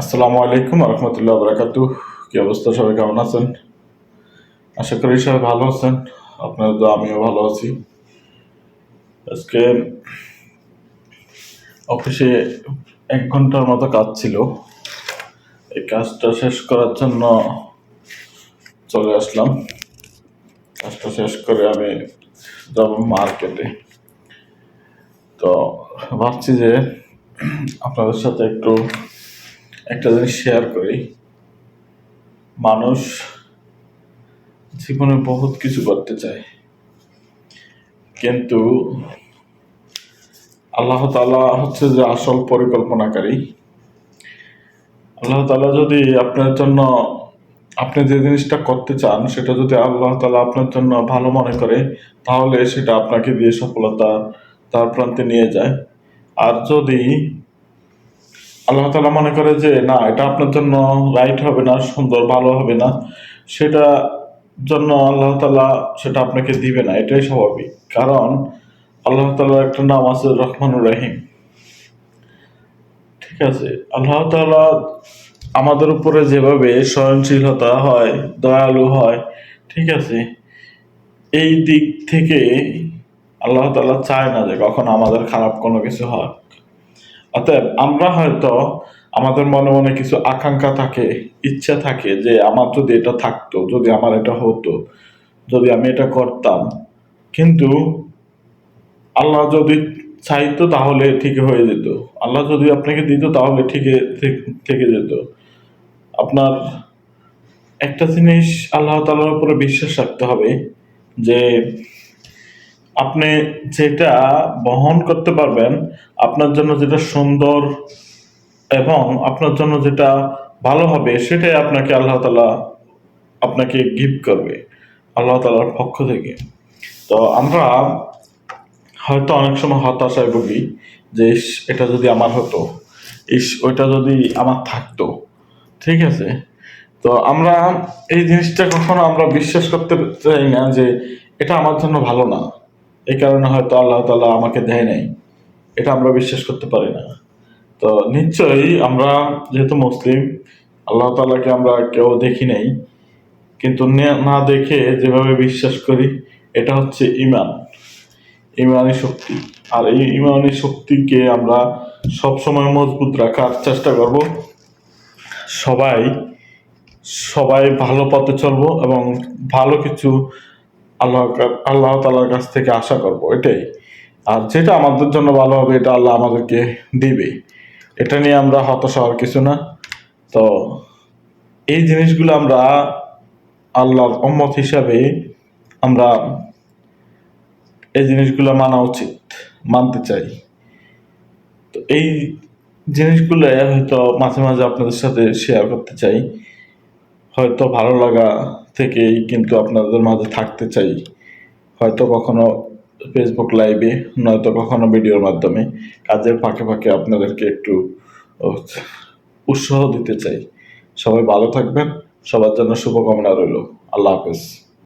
আসসালামু আলাইকুম রহমতুল্লাহ বরাকাতু কি অবস্থা? সবাই কেমন আছেন? আশা করি সবাই ভালো আছেন। আপনাদের তো আমিও ভালো আছি। আজকে অফিসে এক ঘণ্টার মতো কাজ ছিল। এই কাজটা শেষ করার জন্য চলে আসলাম। কাজটা শেষ করে আমি যাব মার্কেটে। তো ভাবছি যে আপনাদের সাথে একটু একটা জিনিস শেয়ার করি। মানুষ জীবনে বহুত কিছু করতে চায়। কিন্তু আল্লাহ তালা হচ্ছে যে আসল পরিকল্পনাকারী। আল্লাহ তালা যদি আপনার জন্য, আপনি যে জিনিসটা করতে চান, সেটা যদি আল্লাহ তালা আপনার জন্য ভালো মনে করে, তাহলে সেটা আপনাকে দিয়ে সফলতা তার প্রান্তে নিয়ে যায়। আর যদি আল্লাহ তালা মনে করে যে, না, এটা আপনার জন্য রাইট হবে না, সুন্দর, ভালো হবে না। সেটা জন্য আল্লাহ তালা সেটা আপনাকে দিবে না, এটাই স্বাভাবিক। কারণ আল্লাহ তালার একটা নাম আছে রহমানুর রাহিম। ঠিক আছে? আল্লাহ তালা আমাদের উপরে যেভাবে সহনশীলতা হয়, দয়ালু হয়, ঠিক আছে? এই দিক থেকে আল্লাহ তালা চায় না যে কখন আমাদের খারাপ কোনো কিছু হয়। অতএব আমরা হয়তো আমাদের মনে মনে কিছু আকাঙ্ক্ষা থাকে, ইচ্ছা থাকে যে আমার যদি এটা থাকতো, যদি আমার এটা হতো, যদি আমি এটা করতাম। কিন্তু আল্লাহ যদি চাইতো তাহলে ঠিক হয়ে যেত। আল্লাহ যদি আপনাকে দিত তাহলে ঠিক থেকে যেত। আপনার একটা জিনিস আল্লাহ তালার উপরে বিশ্বাস রাখতে হবে যে আপনি যেটা বহন করতে পারবেন আপনার জন্য যেটা সুন্দর এবং আপনার জন্য যেটা ভালো হবে সেটাই আপনাকে আল্লাহ তালা আপনাকে গিফট করবে আল্লাহ তালার পক্ষ থেকে। তো আমরা হয়তো অনেক সময় হতাশায় ভুগি যে ইস, এটা যদি আমার হতো ইস ওইটা যদি আমার থাকতো। ঠিক আছে? তো আমরা এই জিনিসটা কখনো আমরা বিশ্বাস করতে চাই না যে এটা আমার জন্য ভালো না। এই কারণে হয়তো আল্লাহ তালা আমাকে দেয় নাই। এটা আমরা বিশ্বাস করতে পারি না। তো নিশ্চয়ই আমরা যেহেতু মুসলিম, আল্লাহ তালাকে আমরা কেউ দেখি নাই। কিন্তু নে- না দেখে যেভাবে বিশ্বাস করি, এটা হচ্ছে ইমান ইমানি শক্তি। আর এই ইমানি শক্তিকে আমরা সবসময় মজবুত রাখার চেষ্টা করব। সবাই সবাই ভালো পথে চলবো এবং ভালো কিছু আল্লাহ আল্লাহ তালার কাছ থেকে আশা করব, এটাই। আর যেটা আমাদের জন্য ভালো হবে, এটা আল্লাহ আমাদেরকে দিবে। এটা নিয়ে আমরা হতাশ হওয়ার কিছু না। তো এই জিনিসগুলো আমরা আল্লাহর অম্মত হিসাবে আমরা এই জিনিসগুলো মানা উচিত, মানতে চাই। তো এই জিনিসগুলো হয়তো মাঝে মাঝে আপনাদের সাথে শেয়ার করতে চাই। হয়তো ভালো লাগা থেকেই কিন্তু আপনাদের মাঝে থাকতে চাই। হয়তো কখনো ফেসবুক লাইভে নয়তো কখনো ভিডিওর মাধ্যমে কাজের ফাঁকে ফাঁকে আপনাদেরকে একটু উৎসাহ দিতে চাই। সবাই ভালো থাকবেন, সবার জন্য শুভকামনা রইল। আল্লাহ হাফেজ।